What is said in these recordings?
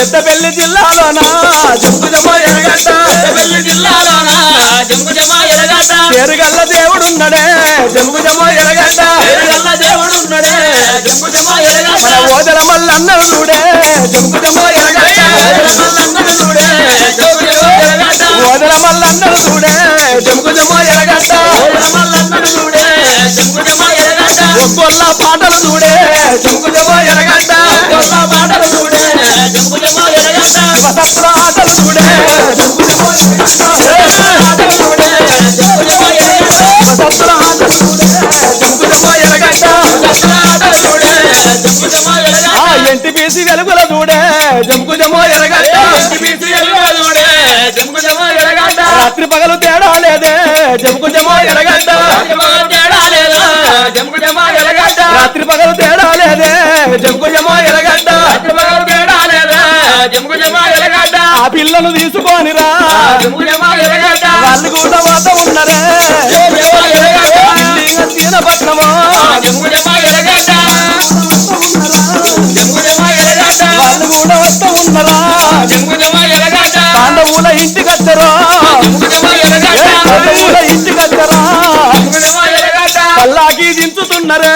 పెద్దపల్లి జిల్లాలోనా? జంకుజమో ఎరగడ్డ పెద్దపల్లి జిల్లాలోన? జంగుజమ ఎరగడ్డ చేరుగల్ల దేవుడున్నడే జంకుజమో ఎరగడ్డ పేరుగల్ల దేవుడున్నడే జంగుజమ మన ఎరగడ్డ ఓదల మల్లన్నలు చూడే జంకుజమో ఎరగడ్డ మల్లన్నడు చూడే జంగుజమ ఎరగడ్డ ఓదల ఒక్కొల్ల పాటలు చూడే జంకుజమో ఎరగడ్డ కొల్ల మాటలు చూడే జంగుజమ ఎరగడ్డ వసత్ర ఆటలు చూడే జంకుజమో మాటలు చూడే జంగుజమ ఎరగడ్డ వసత్ర ఆటలు చూడే జంకుజమో ఎరగడ్డ మాటలు చూడే జంగుజమ ఎరగడ్డ ఆ ఎంటి పీసి వెలుగుల చూడే జంకుజమో చూడే ఎరగడ్డ రాత్రి పగలు తేడా లేదే జంకుజమో తేడా లేదా జంగుజమ ఎరగడ్డ ఆ పిల్లను తీసుకొనిరా జంగుజమ ఎరగడ్డ వాళ్ళు కూడా వాత ఉన్నరే వాళ్ళు కూడా వస్త ఉన్నరా పాండవుల జంగుజమ ఎరగడ్డ పాండవుల ఎరగడ్డ పల్లాకి దించుతున్నరే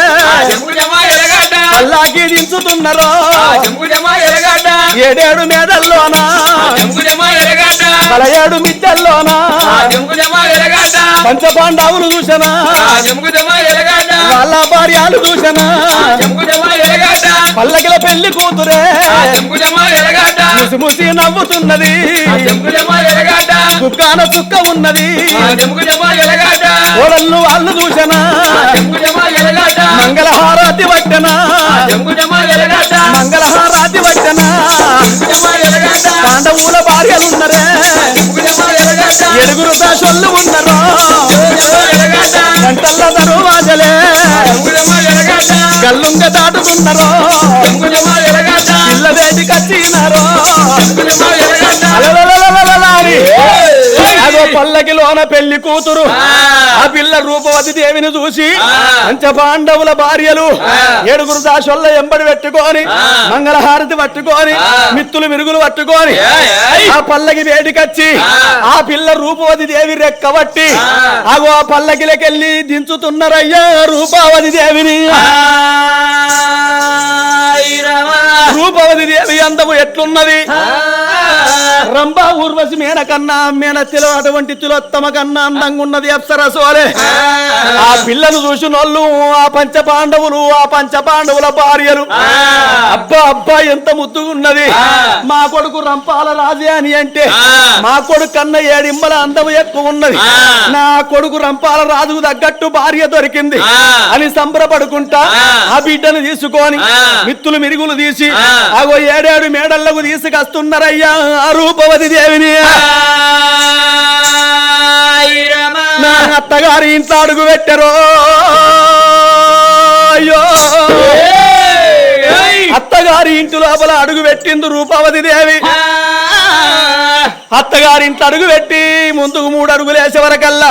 ఎరగడ్డ? ఏడేడు మేడల్లోనా? పలయేడు మిద్దెల్లోనా? పంచపాండవులు చూసనా వాళ్ళ భార్యలు చూసనా పల్లకిల పెళ్ళి కూతురే. జంగుజమ ఎరగడ్డ? ముసి ముసి నవ్వుతున్నది. దుఃఖాన చుక్క ఉన్నది. వాళ్ళు చూసనా మంగళహారాతి వట్టనా మంగళహారాతి వట్టనా పాండవుల భార్యలున్నరే. జంగుజమ ఎరుగురు దాసొల్లు ఉన్నరా. జంగుజమ ఎరగడ్డ గంటల్ల దరువాజలే. గల్లుంగ దాటుతున్నరో జంగుజమ ఎరగడ్డ అదో పల్లకిలోన పెళ్ళి కూతురు. ఆ. పిల్ల రూపవతి దేవిని చూసి పంచపాండవుల భార్యలు ఏడుగురు దాసొల్ల ఎంబడి పెట్టుకొని మంగళహారతి పట్టుకొని మిత్తులు మిరుగులు పట్టుకొని ఆ పల్లకి వేడికచ్చి ఆ. పిల్ల రూపవతి దేవి రెక్కబట్టి అగో ఆ పల్లకిలకెళ్ళి దించుతున్నారయ్యా రూపావతి దేవిని. రూపవతి దేవి అందము ఎట్లున్నది? రంభా ఊర్వశి మేన కన్నా మేన తిలో అటువంటి తిలోత్తమ కన్నా అందంగా ఉన్నది అప్సరసోలే ఆ పిల్లను చూసినోళ్ళు ఆ పంచ పాండవులు ఆ పంచ పాండవుల భార్యలు. అబ్బా అబ్బా ఎంత ముద్దుగున్నది. మా కొడుకు రంపాల రాజే అని అంటే మా కొడుకు కన్న ఏడింబల అందము ఎక్కువ ఉన్నది. నా కొడుకు రంపాల రాజుకు తగ్గట్టు భార్య దొరికింది. అని సంబరపడుకుంటా ఆ. బిడ్డను తీసుకొని మిత్తులు మిరుగులు తీసి అగో ఏడేడు మేడళ్ళకు తీసుకొస్తున్నారయ్యా ఆ రూపవతి దేవిని. నా అత్తగారి ఇంట్లో అడుగు పెట్టరు. అయ్యో. అత్తగారి ఇంటి లోపల అడుగు పెట్టింది రూపవతి దేవి. అత్తగారి ఇంట్లో అడుగు పెట్టి ముందుకు మూడు అడుగులు వేసే వరకల్లా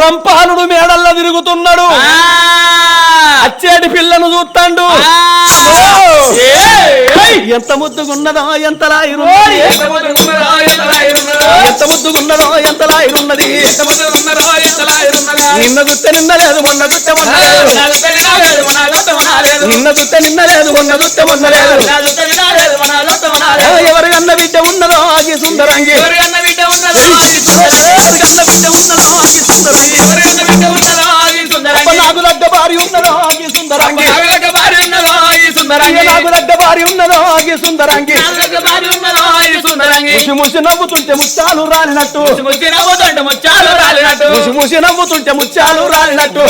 రంపాలుడు మేడల్లో తిరుగుతున్నాడు. అచ్చేటి పిల్లను చూస్తాడు. ఎంత ముద్దుగున్నదో ఎంత లాయిరున్నది? ఎంత ముద్దుగున్నదో ఎంత లాయిరున్నది? నిన్న దుత్త నిన్న లేదు మొన్న దుత్త మొన్న లేదు. నిన్న దుత్త నిన్న లేదు మొన్న దుత్త మొన్న లేదు. ఎవరి కన్న బిడ్డ ఉన్నదో ఆగి సుందరంగి. ఎవరి కన్న బిడ్డ ఉన్నదో ఆగి సుందరంగి. నాకు దగ్గ భారీ ఉన్నదో ఆగి సుందరంగి. నాకు దగ్గ భారీ ఉన్నదో ఆగి సుందరంగి. ముసి ముసి నవ్వుతుంటే ముత్యాలు రాలినట్టు. ముచ్చాలు రాలినట్టు. ముసి ముసి నవ్వుతుంటే ముత్యాలు రాలినట్టు.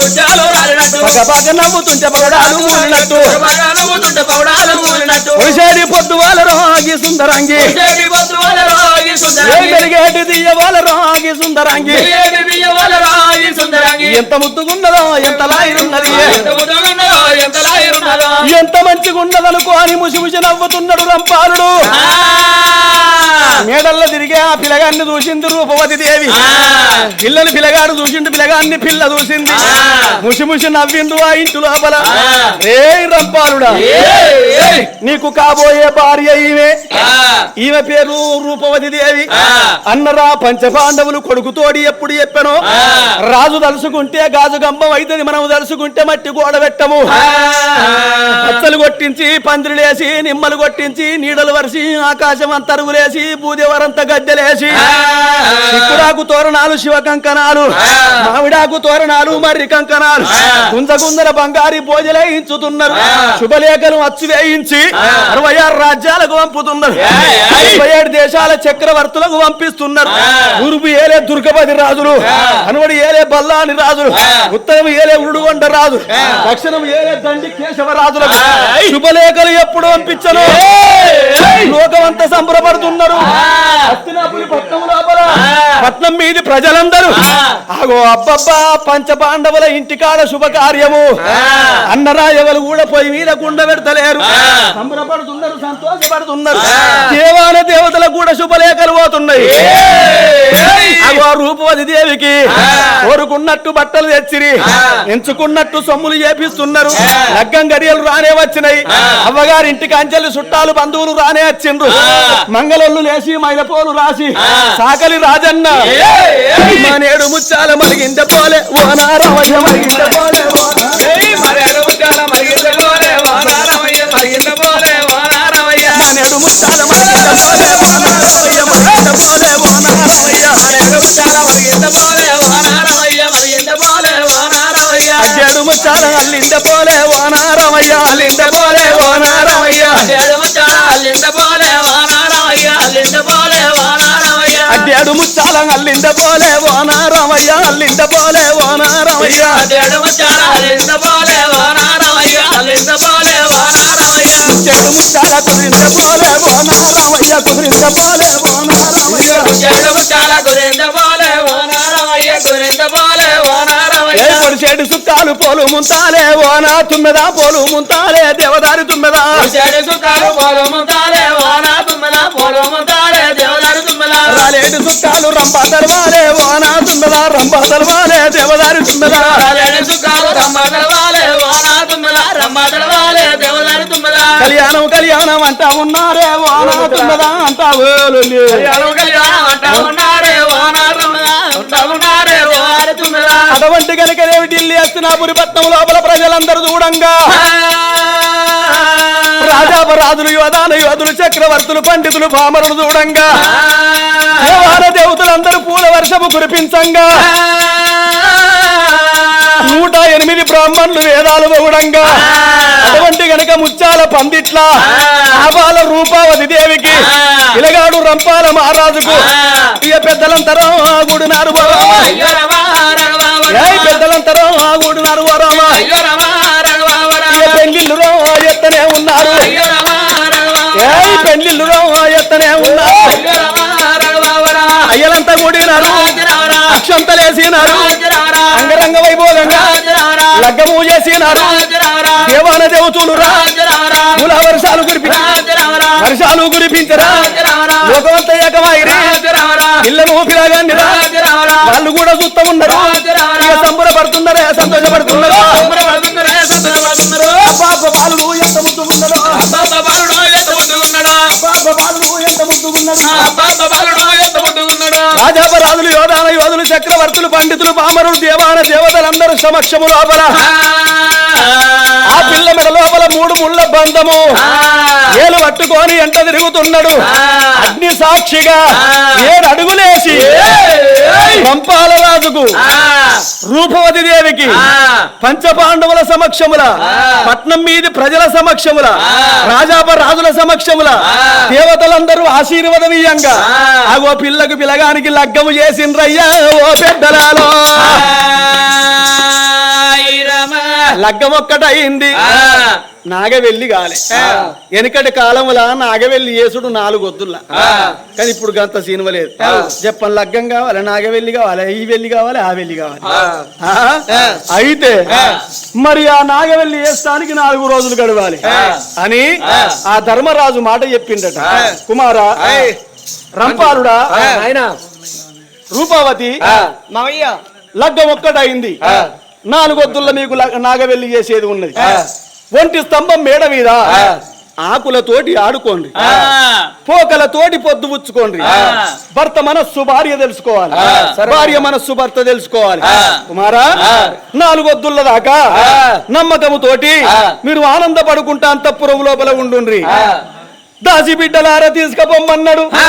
ముచ్చాలు రాలినట్టు. పగ పగ నవ్వుతుంటే పగడాలు మూలినట్టు నవ్వుతుంటే పౌడాలు మూలినట్టు ఒడిసేడి పొద్దు వాళ్ళ రాగి సుందరంగి సుందరంగి. వెలిగేటి దియ్య వాళ్ళ రాగి సుందరంగి. సుందరంగి. ఎంత ముద్దుగున్నదో ఎంత లాయిరున్నది ఎంత ముద్దగున్నదో, ఎంత లాయిరున్నదో. ఎంత మంచిగున్నదనుకో అని ముసి ముసి నవ్వుతున్నాడు రంపాలుడు మేడల్లో తిరిగే ఆ పిల్లగాన్ని చూసింది రూపవతి దేవి. పిల్లని పిల్లగాడు చూసిండు పిల్లగాన్ని పిల్ల చూసింది. ఆ. ముసి ముసి నవ్విండు ఆ ఇంటి లోపల. ఏ రంపాలుడా నీకు కాబోయే భార్య ఈమె. ఈమె పేరు రూపవతి దేవి. అన్నరా పంచపాండవులు కొడుకుతోడి ఎప్పుడు చెప్పాను. రాజు తలుసుకుంటే గాజు గంబం అవుతుంది మనం తలుసుకుంటే మట్టి గోడ పెట్టము పచ్చలు కొట్టించి పందిరులేసి నిమ్మలు కొట్టించి నీడలు వరిసి ఆకాశం అంత అరుగులేసి భూదేవరంత గద్దెలేసి. చిక్కుడాకు తోరణాలు శివ కంకణాలు. మామిడాకు తోరణాలు మర్రి కంకణాలు. గుంజగుందర బంగారి భోజలేయించుతున్నారు. శుభలేఖలు అచ్చు వేయించి. అరవై ఆరు రాజ్యాలకు పంపుతున్నారు. అరవై ఏడు దేశాల చక్రవర్తులకు పంపిస్తున్నారు. ఉరుపు ఏలే దుర్గపతి రాజులు. అనువడి ఏలే బల్లాని రాజులు. ఉత్తరం ఏలే ఉడుగొండ రాజు. దక్షిణం ఏలే దండి కేశవరాజులకు ఆ. శుభలేఖలు ఎప్పుడు పంపించను. లోకమంతా సంబరపడుతున్నారు పట్నం మీది ప్రజలందరూ. ఆగో అబ్బబ్బా పంచ పాండవుల ఇంటికాడ శుభకార్యము. అన్నరాయవలు కూడా పోయి మీద కుండ పెడతలేరు. సంబరపడుతున్నారు సంతోషపడుతున్నారు. దేవాన దేవతలకు కూడా శుభలేఖలు పోతున్నాయి. అగో రూపవతి దేవికి. కోరుకున్నట్టు బట్టలు తెచ్చిరి. ఎంచుకున్నట్టు సొమ్ములు చేపిస్తున్నారు ఆ. గడియలు రానే వచ్చినాయి. అవ్వగారి ఇంటికి అంచెలు చుట్టాలు బంధువులు రానే వచ్చిండ్రు ఆ. మంగళొల్లు లేసి మైలపోలు రాసి. సాకలి రాజన్న. మానేడు ముచ్చాల మరిగింద పోలే ఓనారవశ మరిగింద పోలే మరిగింద పోలే మరిగింద పోలే. మానేడు ముచ్చాల మరిగింద పోలే మరిగింద పోలే మరిగింద పోలే వానారమయ్య. ముచ్చాల అల్లింద పోలే ఓనారవయ్య అల్లింద పోలే ఓనారవయ్య అడుగుతాల అల్లింద పోలే వానారమయ్య, అల్లింద పోలే వానారమయ్య. అడ్డాడు ముచ్చాల అల్లింద పోలే ఓనారవయ్య అల్లింద పోలే ఓనారవయ్య అడుగుతాల అల్లింద పోలే వానారమయ్య, అల్లింద పోలే వానారమయ్య. చెడు ముచ్చాల కుదిరింద పోలే ఓనారవయ్య కుదిరింద పోలే ఓనారవయ్య అడుగుతాల గురింద పోలే వానారమయ్య, గురింద పోలే వానారమయ్య. ఏ పొడిచేడు సుక్కాలు పోలు ముంతాలే ఓనా తుమ్మెదా పోలు ముంతాలే దేవదారి తుమ్మెదా చెడు సుఖాలు పొలముతాలే, వాన తుమ్మల పొలముతాలే, దేవదారు తుమ్మల. రాలేడు సుక్కాలు రంపా తలవాలే ఓనా తుమ్మెదా రంపా తలవాలే దేవదారి తుమ్మెదా రాలేడు సుఖాలు రమ్మదలవాలే, వాన తుమ్మల రమ్మదలవాలే, దేవదారు తుమ్మల. కళ్యాణం కళ్యాణం అంటా ఉన్నారే ఓనా తుమ్మెదా అంటా. కళ్యాణం కళ్యాణం అంటా ఉన్నారే, అటువంటి కనుక ఢిల్లీ హస్తినాపురి పట్నం లోపల ప్రజలందరూ చూడంగా. రాజాపరాజులు యోధాన యువతులు చక్రవర్తులు పండితులు పామరులు చూడంగా. దేవాల దేవతలందరూ పూల వర్షము కురిపించంగా. నూట ఎనిమిది బ్రాహ్మణులు వేదాలు పొగడంగా అటువంటి గనక ముత్యాల పందిట్ల ఆపాల రూపావతి దేవికి ఇలగాడు రంపాల మహారాజుకు ఇక పెద్దలంతరం గుడినారు బాబా బోరామా. అయ్యో రమా, రఘువా, ఇక పెళ్ళిళ్ళు ఎత్తనే ఉన్నారు. అయ్యో రమా, రఘువా, ఏయ్ పెళ్ళిళ్ళు ఎత్తనే ఉన్నారు. అయ్యలంతా కూడినారు. అక్షంతలేసినారు. రాజరావరా, అంగరంగ వైభోగంగా లగ్గము చేసినారు. దేవాన దేవతలు రా. వర్షాలు కురిపి వర్షాలు కురిపించరా. లోకమంతా ఏకమైరి రా. రాజరావరా, వాళ్ళు కూడా చూస్తూ ఉన్నారు సంబరపడుతున్నారా సంతోషపడుతున్నారా బాలు ఎంత ముద్దుకున్నారో అబ్బబ్బ బాలుడో ఎంత ముద్దుగున్నాడో, పాప బాలు ఎంత ఎంత ముద్దుగున్నాడో. రాజాపరాజులు యోధాన యోధులు చక్రవర్తులు పండితులు పామరులు దేవాన దేవతలందరూ సమక్షము లోపల. ఆ. పిల్ల మెడ లోపల మూడు ముళ్ళ బంధము. ఏలు పట్టుకొని ఎంట తిరుగుతున్నాడు. అగ్ని సాక్షిగా ఏడు అడుగులేసి పంపాల రాజుకు రూపవతి దేవికి పంచపాండవుల సమక్షముల పట్నం మీది ప్రజల సమక్షముల రాజాప రాజుల సమక్షముల దేవతలందరూ ఆశీర్వదనీయంగా ఆగో పిల్లకు పిలగానికి లగ్గము చేసిండ్రయ్యా ఓ పెద్దలాలో. లగ్గం ఒక్కటయింది. నాగవెల్లి గాలే వెనుకటి కాలముల నాగవెల్లి చేసుడు నాలుగు వద్దుల్లా కానీ ఇప్పుడు గంత సినిమా లేదు. చెప్పని లగ్గం కావాలి నాగవెల్లి కావాలి ఈ వెళ్ళి కావాలి ఆ వెళ్ళి కావాలి? అయితే మరి ఆ నాగవెల్లి వేస్తానికి నాలుగు రోజులు గడవాలి. అని ఆ. ధర్మరాజు మాట చెప్పిండట. కుమారా రంపాలుడా? రూపావతి. మావయ్య. లగ్గం ఒక్కటయింది. నాలుగొద్దుల్లో మీకు నాగవెల్లి చేసేది ఉన్నది. ఒంటి స్తంభం మేడ మీద ఆకులతోటి ఆడుకోండి. పోకలతోటి పొద్దు పుచ్చుకోండి. భర్త మనస్సు భార్య తెలుసుకోవాలి. భార్య మనస్సు భర్త తెలుసుకోవాలి. కుమారా. నాలుగొద్దుల దాకా. నమ్మకముతోటి. మీరు ఆనందపడుకుంటా అంతఃపురం లోపల ఉండుండ్రి. దాసి బిడ్డలారా తీసుకపోమ్మన్నాడు ఆ.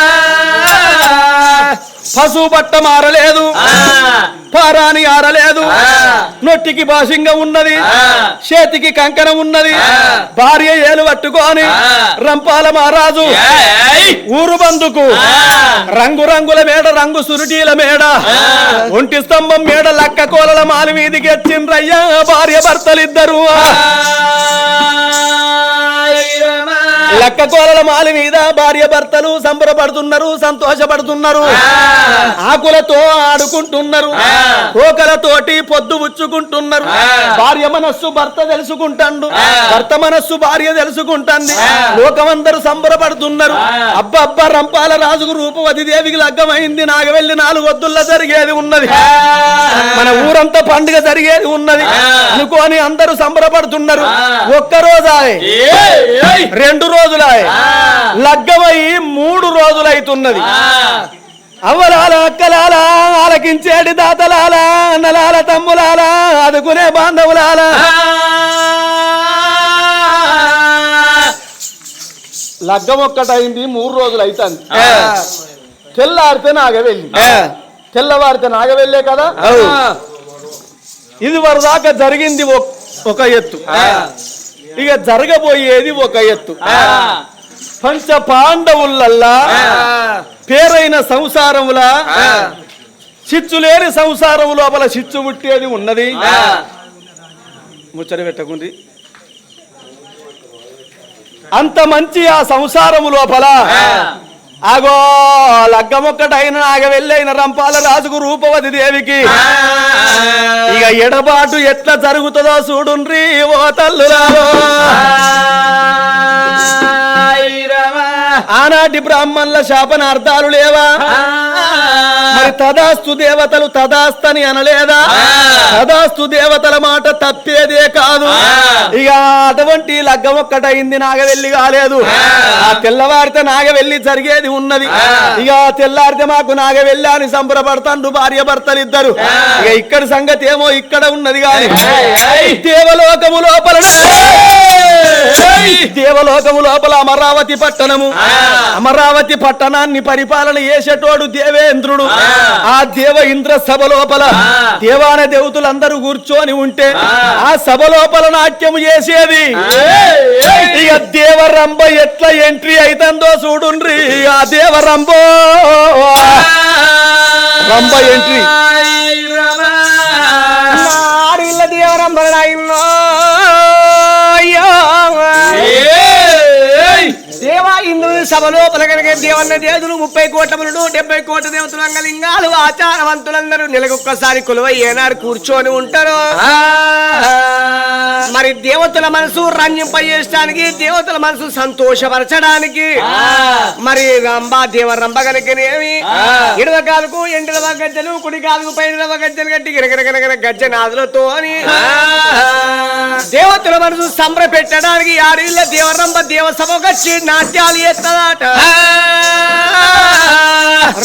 పశువు బట్ట మారలేదు ఆ. పారాని ఆరలేదు. నొట్టికి భాషంగా ఉన్నది. చేతికి కంకణం ఉన్నది. భార్య ఏలు పట్టుకొని. రంపాల మహారాజు. ఊరు బందుకు ఆ. రంగు రంగుల మేడ రంగు సురుటీల మేడ. ఒంటి స్తంభం మేడ లక్క కోలల మాలి మీదికి వచ్చిండ్రయ్యా భార్య భర్తలిద్దరు. లక్క కోలల మాలి మీద భార్య భర్తలు సంబరపడుతున్నారు సంతోషపడుతున్నారు. ఆకులతో ఆడుకుంటున్నారు ఆ. కోకలతోటి పొద్దు పుచ్చుకుంటున్నారు ఆ. భార్య మనస్సు భర్త తెలుసుకుంటాడు. భర్త మనస్సు భార్య తెలుసుకుంటుంది. లోకమందరూ సంబరపడుతున్నారు. అబ్బ అబ్బ రంపాల రాజుకు రూపవతి దేవికి లగ్గమైంది నాగవెల్లి నాలుగు వద్దుల్లో జరిగేది ఉన్నది. మన ఊరంతా పండుగ జరిగేది ఉన్నది. అనుకోని అందరూ సంబరపడుతున్నారు. ఒక్క రోజాయే. ఏయ్. రెండు రోజులాయే. లగ్గమై మూడు రోజులైతున్నది. అవ్వలాల అక్కలాల ఆలకించేటి దాతలాల అన్నలాల తమ్ములాల ఆదుకునే బాంధవులాల లగ్గం ఒక్కటైంది మూడు రోజులు అవుతుంది. తెల్లారితే నాగవెల్లి తెల్లవారితే నాగవెళ్ళే కదా. ఇది వరదాకా జరిగింది ఒక- ఎత్తు. ఇక జరగబోయేది ఒక ఎత్తు. పంచ పాండవులల్లా. పేరైన సంసారములా. చిచ్చు లేని సంసారం లోపల చిచ్చు ముట్టేది ఉన్నది. ముచ్చట పెట్టకుంది అంత మంచి ఆ సంసారము లోపల. ఆగో లగ్గమొక్కటైన నాగ వెళ్ళైన రంపాల రాజుకు రూపవతి దేవికి ఇక ఎడబాటు ఎట్లా జరుగుతుందో చూడుండ్రి ఓ తల్లులారో ఐరమా. ఆనాటి బ్రాహ్మణుల శాపనార్థాలు లేవా మరి తదాస్తు దేవతలు తదాస్తని అనలేదా. తదాస్తు దేవతల మాట తప్పేదే కాదు. ఇక అటువంటి లగ్గం ఒక్కటైంది నాగవెల్లి కాలేదు ఆ. తెల్లవారితే నాగవెల్లి జరిగేది ఉన్నది. ఇక తెల్లారితే మాకు నాగవెల్లి అని సంబరపడతాండు భార్య భర్తలు ఇద్దరు. ఇక ఇక్కడ సంగతి ఏమో ఇక్కడ ఉన్నది కాని ఏయ్. దేవలోకము లోపల. దేవలోకము లోపల అమరావతి పట్టణము ఆ. అమరావతి పట్టణాన్ని పరిపాలన చేసేటోడు దేవేంద్రుడు ఆ. ఆ దేవ ఇంద్ర సభ లోపల ఆ. దేవాన దేవతలందరూ కూర్చొని ఉంటే ఆ. సభ లోపల నాట్యము చేసేది. ఇక దేవరంబ ఎట్లా ఎంట్రీ అయితందో చూడుండ్రి ఆ దేవరంబో రంభ ఎంట్రీ. దేవరంబ దేవా ఇంద్రుని సభ లోపల కనుక దేవన్న దేవతలు ముప్పై కోట్ల మునుడు డెబ్బై కోట్ల దేవతలు అంగలింగాలు ఆచారవంతులందరూ నెలకొక్కసారి కొలువై ఏనాడు కూర్చొని ఉంటారు. మరి దేవతల మనసు రంజింపజేయడానికి దేవతల మనసు సంతోషపరచడానికి. మరి రంభ దేవ రంభ కనుకనేమి ఆ. ఎడవ కాలుకు ఎండవ గజ్జలు కుడి కాలుకు పైన గజ్జలు కట్టి గిరగిరగిరగిర గజ్జ నాదులతో అని. దేవతల మనసు సంబర పెట్టడానికి ఆడిళ్ళ దేవరంభ దేవసభకొచ్చి నాట్యాలు ఎత్తదాట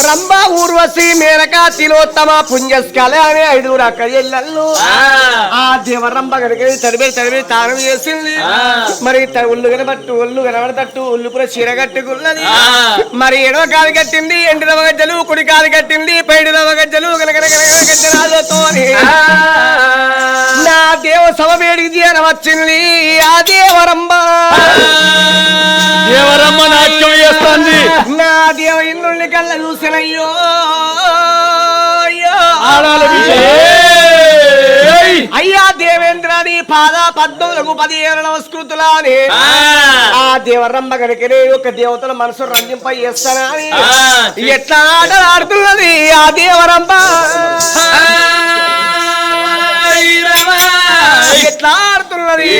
రంభ ఊర్వశి మేనక తిలోత్తమ పుణ్యస్కల అనే ఐదుగురు అక్క చెల్లెళ్ళు. ఆ. దేవరంభ కనుక తడిపి తడిపి తానం చేసింది. మరి ఒళ్ళు కనబట్టు ఒళ్ళు కనబడతట్టు ఒళ్ళు కూడా చీర కట్టుకున్నది. మరి ఎడవ కాలు కట్టింది ఎండి రవ గజ్జలు కుడి కాలు కట్టింది పైడి రవ గజ్జలు కనకన గజ్జరాలతో నా దేవ సభ వేడికి వచ్చింది ఆ దేవరంబ దేవరమ్మ నాట్యం చేస్తుంది. నా దేవ ఇంద్రుని కళ్ళ చూసినయ్యో. అయ్యో. దేవేంద్రాని పాద పద్మములకు పదిహేను నమస్కృతులా అని ఆ. దేవరంబ కనుకనే ఒక దేవతల మనసు రంజింప చేస్తానా అని ఆ. ఎట్లా ఆటలు ఆడుతున్నది ఆ దేవరంబ ఐరమా. ఎట్లాడుతున్నది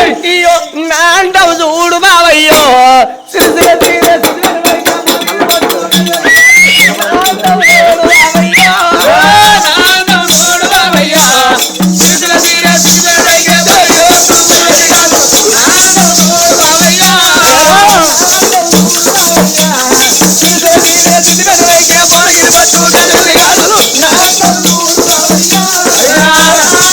అయ్యో నాండవు చూడు బావయ్యో Yeah.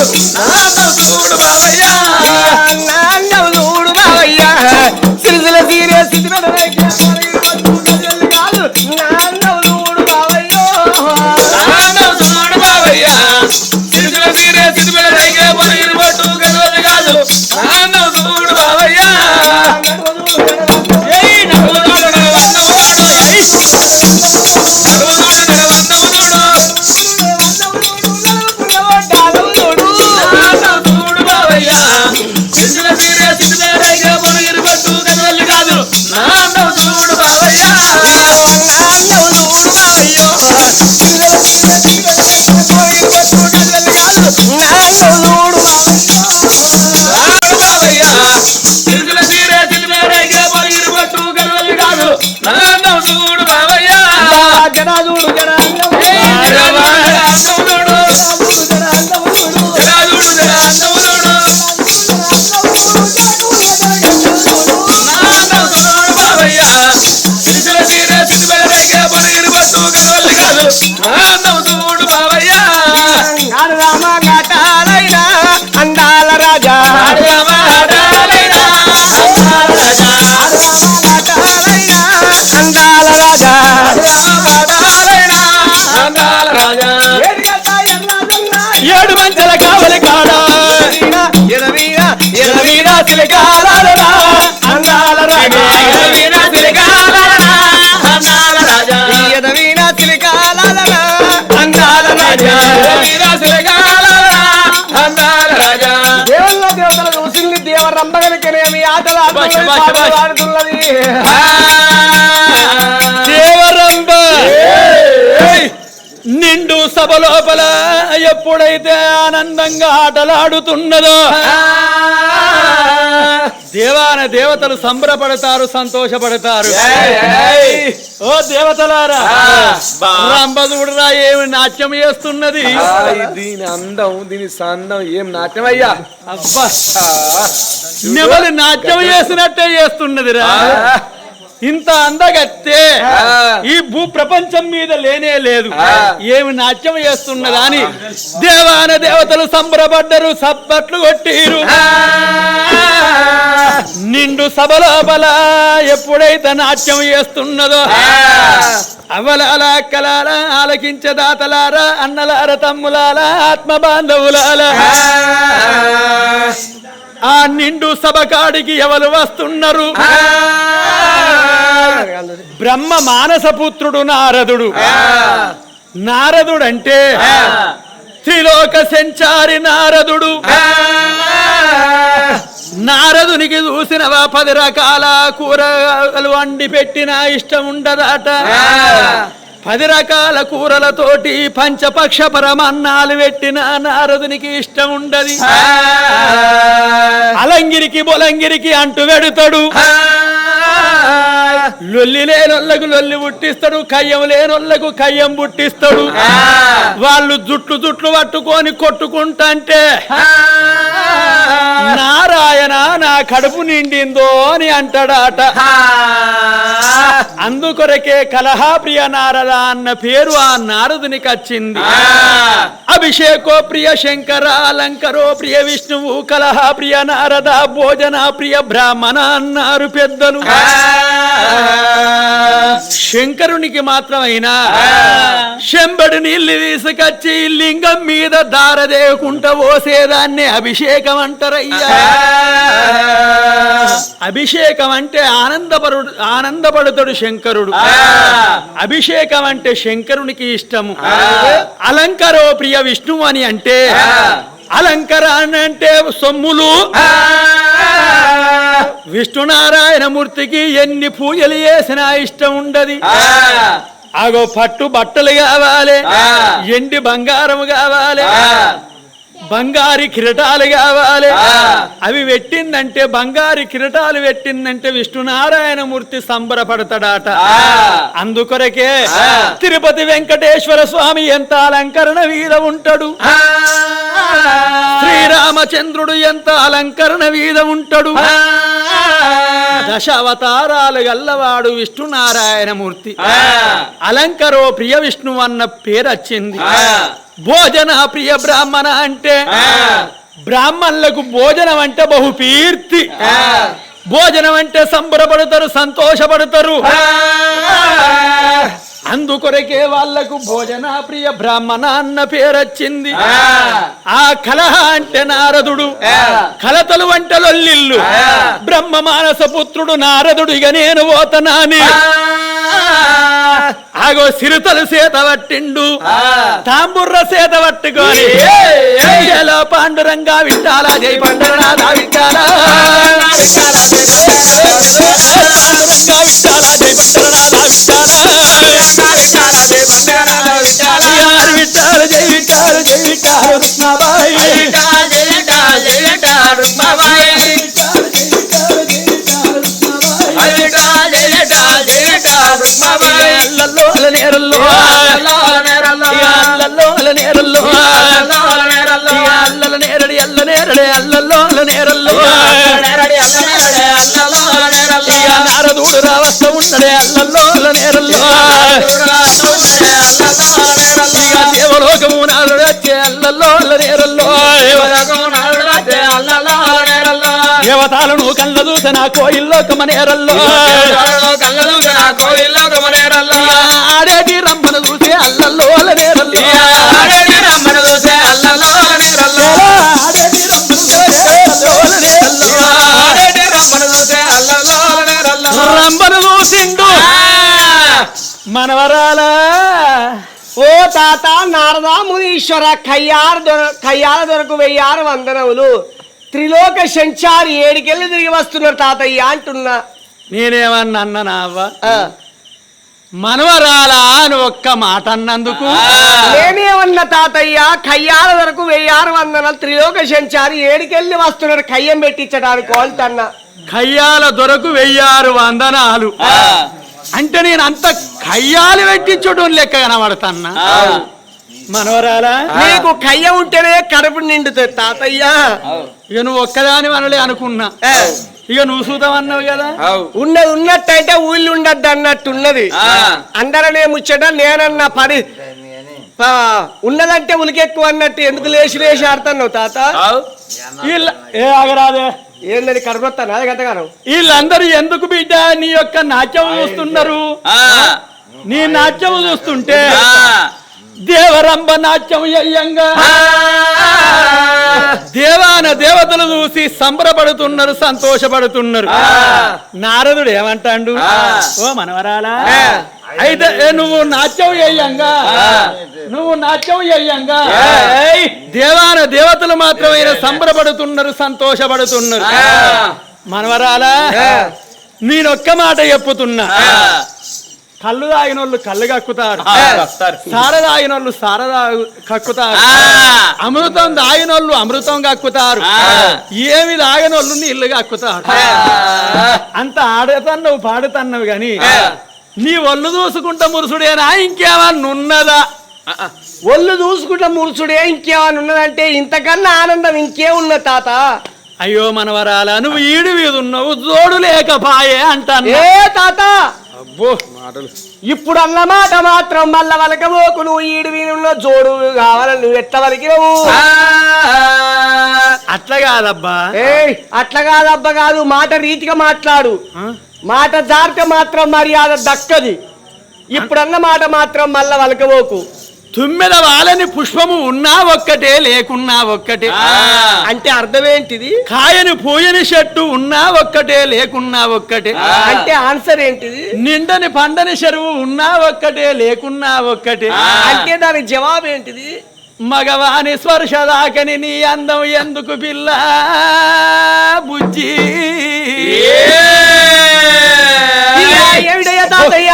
ஆமா கூட பாவையா? நாங்கள் நூடு மாவையா ஆறு దేవరంబ నిండు సభ లోపల ఎప్పుడైతే ఆనందంగా ఆటలాడుతున్నదో దేవాన దేవతలు సంబరపడతారు సంతోషపడతారు. ఓ దేవతలారా రంబదుడురా ఏమి నాట్యం చేస్తున్నది? దీని అందం దీని సందం ఏం నాట్యమయ్యా? అబ్బా. నెమలి నాట్యం చేసినట్టే చేస్తున్నదిరా. ఇంత అందగత్తే. ఈ భూ ప్రపంచం మీద లేనే లేదు. ఏమి నాట్యం చేస్తున్నదా అని దేవాన దేవతలు సంబరపడ్డరు సప్పట్లు కొట్టిరు. నిండు సభలోపల ఎప్పుడైతే నాట్యం చేస్తున్నదో అవలాల అక్కలాల ఆలకించే దాతలారా అన్నలార తమ్ములాల ఆత్మ బాంధవులాల ఆ నిండు సభ కాడికి ఎవరు వస్తున్నారు? బ్రహ్మ మానస పుత్రుడు నారదుడు నారదుడు అంటే త్రిలోక సంచారి నారదుడు. నారదునికి చూసినవా పది రకాల కూరలు వండి పెట్టిన ఇష్టం ఉండదట పది రకాల కూరలతోటి పంచపక్ష పరమన్నాలు పెట్టిన నారదునికి ఇష్టం ఉండది. అలంగిరికి బొలంగిరికి అంటు వెడుతాడు లొల్లి లేనొల్లకు లొల్లి పుట్టిస్తాడు కయ్యం లేనొల్లకు కయ్యం పుట్టిస్తాడు. వాళ్ళు జుట్లు జుట్లు పట్టుకొని కొట్టుకుంటంటే నారాయణ నా కడుపు నిండిందో అని అంటాడట. అందుకొరకే కలహాప్రియ నారద అన్న పేరు ఆ నారదునికి వచ్చింది అభిషేకో ప్రియ శంకర అలంకరో ప్రియ విష్ణువు కలహ ప్రియ నారద భోజన ప్రియ బ్రాహ్మణ అన్నారు పెద్దలు. శంకరునికి మాత్రమైనా. శంబడి నీళ్ళు తీసుకొచ్చి లింగం మీద దారదేకుంట పోసేదాన్ని అభిషేకం అంటారయ్యా అభిషేకం అంటే ఆనందపరుడు ఆనందపడుతాడు శంకరుడు. అభిషేకం అంటే శంకరునికి ఇష్టము. అలంకరో ప్రియ విష్ణువు అని అంటే అలంకర అని అంటే సొమ్ములు విష్ణునారాయణ మూర్తికి ఎన్ని పూజలు చేసినా ఇష్టం ఉండదు. అగో పట్టు బట్టలు కావాలి ఎండి బంగారం కావాలి బంగారి కిరటాలు కావాలి. అవి పెట్టిందంటే బంగారి కిరటాలు పెట్టిందంటే విష్ణునారాయణ మూర్తి సంబరపడతాడట అందుకొరకే తిరుపతి వెంకటేశ్వర స్వామి ఎంత అలంకరణ వీర ఉంటాడు. శ్రీరామచంద్రుడు ఎంత అలంకరణ వీర ఉంటాడు. దశ అవతారాలు గల్లవాడు విష్ణునారాయణ మూర్తి అలంకరో ప్రియ విష్ణు అన్న పేరు వచ్చింది భోజన ప్రియ బ్రాహ్మణ అంటే బ్రాహ్మణులకు భోజనం అంటే బహు కీర్తి భోజనం అంటే సంబరపడతారు సంతోషపడతారు. అందుకొరకే వాళ్ళకు భోజన ప్రియ బ్రాహ్మణ అన్న పేరు వచ్చింది. ఆ. కలహ అంటే నారదుడు కలతలు వంట లొల్లిల్లు. బ్రహ్మ మానస పుత్రుడు నారదుడు ఇక నేను పోతనాని. ఆగో సిరుతలు సేత పట్టిండు. తాంబుర్ర సేత పట్టుకొని పాండురంగా విట్టాలా జై పండురనాథ విట్టాలా. పాండురంగా విట్టాలా జై పండురనాథ విట్టాలా. విట్టాలు జై విట్టాలు. జై విట్టాలు కృష్ణాబాయి నేరల్లో. ఇక అల్లల్లో అల నేరల్లో. అల్లల నేరడి అల్ల నేరడి అల్లల్లో నేరల్లో. ఇక రావస్త ఉన్నడే అల్లల్లో నేరల్లో. దేవలోకము నాలుడు వచ్చే అల్లల్లో నేరల్లో. దేవతాలను కళ్ళ చూసిన కోయిల్లోకమ నేరల్లో. ఇక ఆడేటి రమ్మను చూసే అల్లల్లో అల నేరల్లో ఆడేటి చూసే నేరల్లో రంబను చూసిండు. మనవరాలా ఓ తాత నారదా మునీశ్వర కయ్యారు దొర కయ్యాల దొరకు వెయ్యారు వందనములు. త్రిలోక సంచారి ఏడికెళ్ళి తిరిగి వస్తున్నారు తాతయ్య అంటున్నా. నేనేమన్నా అన్ననా అవ్వ? ఆ. మనవరాలా అని ఒక్క మాట అన్నందుకు నేనేమన్నా తాతయ్య కయ్యాల వరకు వెయ్యారు వందనాలు త్రిలోక సంచారి ఏడికెళ్ళి వస్తున్నారు కయ్యం పెట్టించడానికి అంటన్నా కయ్యాల దొరకు వెయ్యారు వందనాలు. అంటే నేను అంత కయ్యాలు పెట్టించడం లెక్క కనబడతాన్నా. మనవరాలా? నీకు కయ్య ఉంటేనే కడుపు నిండుతుంది తాతయ్య. ఇక నువ్వు ఒక్కదాని మనలే అనుకున్నా. ఇక నువ్వు చూద్దాం అన్నావు కదా ఉన్నది ఉన్నట్టయితే ఊళ్ళు ఉండద్దు అన్నట్టున్నది అందరనే ముచ్చట నేనన్న పడి ప- ఉన్నదంటే ఉలికెక్కువ అన్నట్టు ఎందుకు లేచి లేచి ఆడుతున్నావు తాత? వీళ్ళ ఏ ఆగరాదే. ఏందని కడపత్తాను అదే గంటగాను వీళ్ళందరూ ఎందుకు బిడ్డ నీ యొక్క నాట్యం చూస్తున్నారు? నీ నాట్యం చూస్తుంటే దేవరంబ నాట్యం అయ్యంగా. దేవాన దేవతలు చూసి సంబరపడుతున్నారు సంతోషపడుతున్నారు. నారదుడు ఏమంటాడు? ఓ మనవరాలా అయితే నువ్వు నాట్యం అయ్యంగా నువ్వు నాట్యం అయ్యంగా దేవాన దేవతలు మాత్రమే సంబరపడుతున్నారు సంతోషపడుతున్నారు. మనవరాలా నేనొక్క మాట చెప్పుతున్నా. కళ్ళు తాగినోళ్ళు కళ్ళు కక్కుతారు. సార తాగినోళ్ళు సార తాగు- కక్కుతారు. అమృతం తాగినోళ్ళు అమృతం కక్కుతారు. ఏమి తాగినోళ్ళు నీళ్ళు కక్కుతారు. అంత ఆడుతన్నావు పాడుతన్నావు గాని నీ ఒళ్ళు చూసుకుంటా మురుసుడేనా? ఇంకేమన్నా ఉన్నదా ఒళ్ళు చూసుకుంటా మురుసుడే ఇంకేమన్నా ఉన్నదంటే ఇంతకన్నా ఆనందం ఇంకే ఉన్న తాత? అయ్యో మనవరాలా నువ్వు ఈడు మీద ఉన్నావు జోడు లేకపాయే అంటాను ఏ తాత? అబ్బో. మాటలు. ఇప్పుడు అన్నమాట మాత్రం మళ్ళా వలకపోకు నువ్వు ఈడు వీనున్న జోడు కావాలని నువ్వు ఎట్లా వలికినవు అట్లా కాదబ్బా. ఏ అట్లా కాదు అబ్బ కాదు. మాట రీతిగా మాట్లాడు? మాట జారితే మాత్రం మర్యాద దక్కది. ఇప్పుడన్న మాట మాత్రం మళ్ళా వలకపోకు తుమ్మెద వాలని పుష్పము ఉన్నా ఒక్కటే లేకున్నా ఒక్కటే. అంటే అర్థం ఏంటిది కాయని పూయని చెట్టు ఉన్నా ఒక్కటే లేకున్నా ఒక్కటే. అంటే ఆన్సర్ ఏంటిది? నిండని పండని చెరువు ఉన్నా ఒక్కటే లేకున్నా ఒక్కటే. అంటే దానికి జవాబు ఏంటిది? మగవాని స్పర్శ దాకని నీ అందం ఎందుకు పిల్ల? బుజ్జి. ఏమిటయ్యా? తాతయ్య,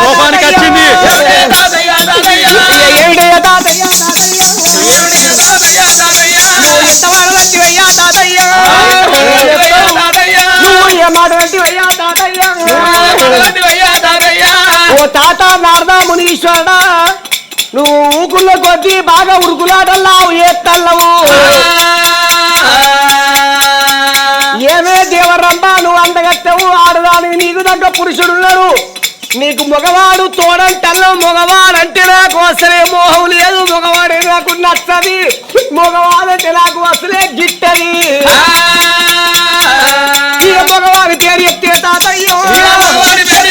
ఓ తాత నారదా మునీశ్వరుడా నువ్వు ఊకుల కొద్దీ బాగా ఉరుకులాటల్లావు ఏ తల్లవు? ఏమే దేవరమ్మ నువ్వు అందగత్తవు ఆడదానికి నీకు తగ్గ పురుషుడున్నాడు నీకు మగవాడు తోడంటల్లో మగవాడు అంటే నాకు అసలే మోహం లేదు. మగవాడే నాకు నచ్చది. మగవాడంటే నాకు అసలే గిట్టది. మగవాడి పేరు ఎత్తే తాతయ్యో. మగవాడి పేరు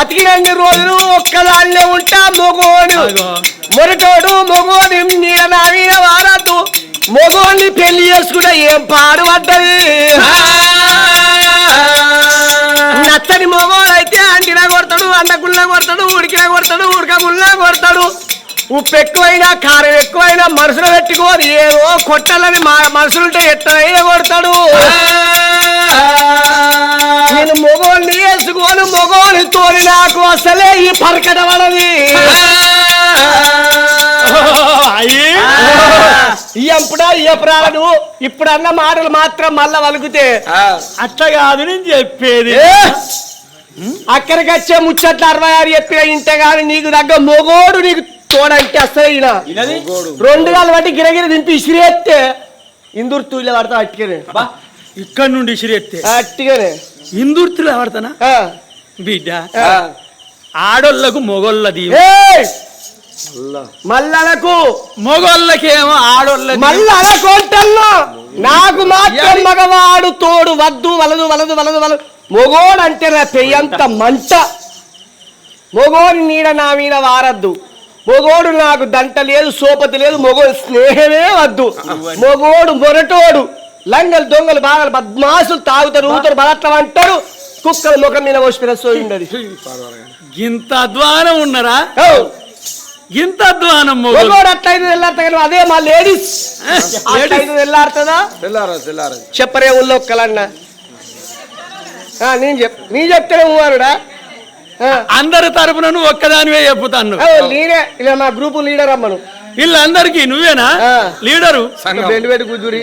బతికినన్ని రోజులు ఒక్కదాన్నే ఉంటా మొగోడు. మొరటోడు మొగోని నీడ నా మీద వారద్దు. మొగోని పెళ్ళి చేసుకుంటే ఏం పాడు పడ్డది? నచ్చని మొగోడు అయితే అంటినా కొడతాడు అన్నగుల్లా కొడతాడు ఉడికినా కొడతాడు ఉడకగుల్లా కొడతాడు. ఉప్పు ఎక్కువైనా కారం ఎక్కువైనా మనసులో పెట్టుకోని ఏదో కొట్టాలని మా మనసులుంటే ఎట్టనైనా కొడతాడు. నేను మొగోని వేసుకోను మొగోని తోని నాకు అసలే ఈ పరకట పడది ఎంపుడా ఎప్పుడాలను ఇప్పుడు అన్న మాటలు మాత్రం మళ్ళా వలుకుతే అట్లా కాదు నేను చెప్పేది. అక్కడికి వచ్చే ముచ్చట్లు అరవై ఆరు చెప్పిన ఇంటే గాని నీకు దగ్గర మొగోడు నీకు తోడంటే అసలు ఈయన రెండు కాలు బట్టి గిరగిర దింపి ఇసిరేస్తే ఇందూరు తూలే పడతా అట్టిగానే? ఇక్కడ నుండి ఇసిరెత్తే అట్టిగానే. ఇందుర్తిలో పడతానా? బిడ్డ. ఆడోళ్ళకు మొగోళ్ళది. ఏయ్! మల్లలకు. మొగోళ్ళకేమో ఆడోళ్ళకి మల్లల కోటల్లో నాకు మాత్రం మగవాడు తోడు వద్దు వలదు వలదు వలదు వలదు. మొగోడు అంటే నా పెయ్యంత మంట మొగోడు నీడ నా మీద వారద్దు. మొగోడు నాకు దంట లేదు సోపతి లేదు మొగోడు స్నేహమే వద్దు. మొగోడు మొరటోడు. లంగలు దొంగలు బాగా బద్మాసులు తాగుతారు ఊతారు బలట్లం అంటారు. కుక్కలు ముఖం మీద పోసిన సోయిండది ఇంత అధ్వానం ఉన్నరా? ఇంత అధ్వానం మొగోడు? అట్లయితే కానీ అదే మా లేడీస్. అట్లయితే వెళ్ళాడుతుందా చెప్పరే ఊళ్ళో ఒక్కలన్నా. ఆ, నేను చెప్ నీ చెప్తేనే ఊరుడా అందరి తరపున నువ్వు ఒక్కదానివే చెప్పుతాను. నేనే ఇలా మా గ్రూప్ లీడర్ అమ్మను వీళ్ళందరికీ నువ్వేనా. లీడరు? కూతురి.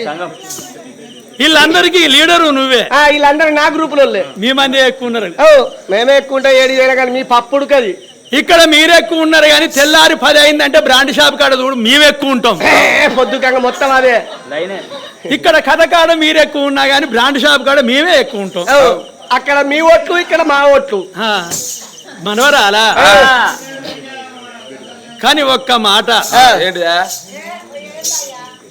వీళ్ళందరికీ లీడరు నువ్వే. ఆ, వీళ్ళందరూ నా గ్రూపులో మీ మంది ఎక్కువ ఉన్నారు. ఓ మేమే ఎక్కువ ఉంటాం ఏడు వేల కానీ మీ పప్పుడు కది ఇక్కడ మీరు ఎక్కువ ఉన్నారు కానీ తెల్లారి పది అయిందంటే బ్రాండ్ షాప్ కాడ చూడు మేము ఎక్కువ ఉంటాం. పొద్దుకంగా మొత్తం అదే. ఇక్కడ కథ కాడ మీరు ఎక్కువ ఉన్నా కానీ బ్రాండ్ షాప్ కాడ మేమే ఎక్కువ ఉంటాం. ఓ, అక్కడ మీ ఓట్లు ఇక్కడ మా ఓట్లు. ఆ, మనవరాలా? కానీ ఒక్క మాట.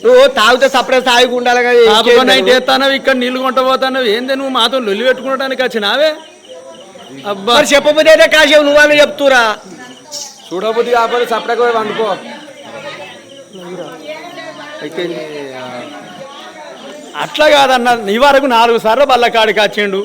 నువ్వు తాగితే సపరేట్ తాగి ఉండాలి అయితే ఎత్తానవి ఇక్కడ నీళ్ళు కొంట పోతానవి ఏంది నువ్వు మాతో లొల్లి పెట్టుకోవడానికి వచ్చినావే? అబ్బా. చెప్పబోతే అయితే కాసేపు నువ్వని చెప్తురా. చూడబుద్ధి కాకపోతే సపరేట్ పోయి వండుకో. అట్లా కాదన్న నీ వరకు నాలుగు సార్లు బల్ల కాడికి వచ్చిండు.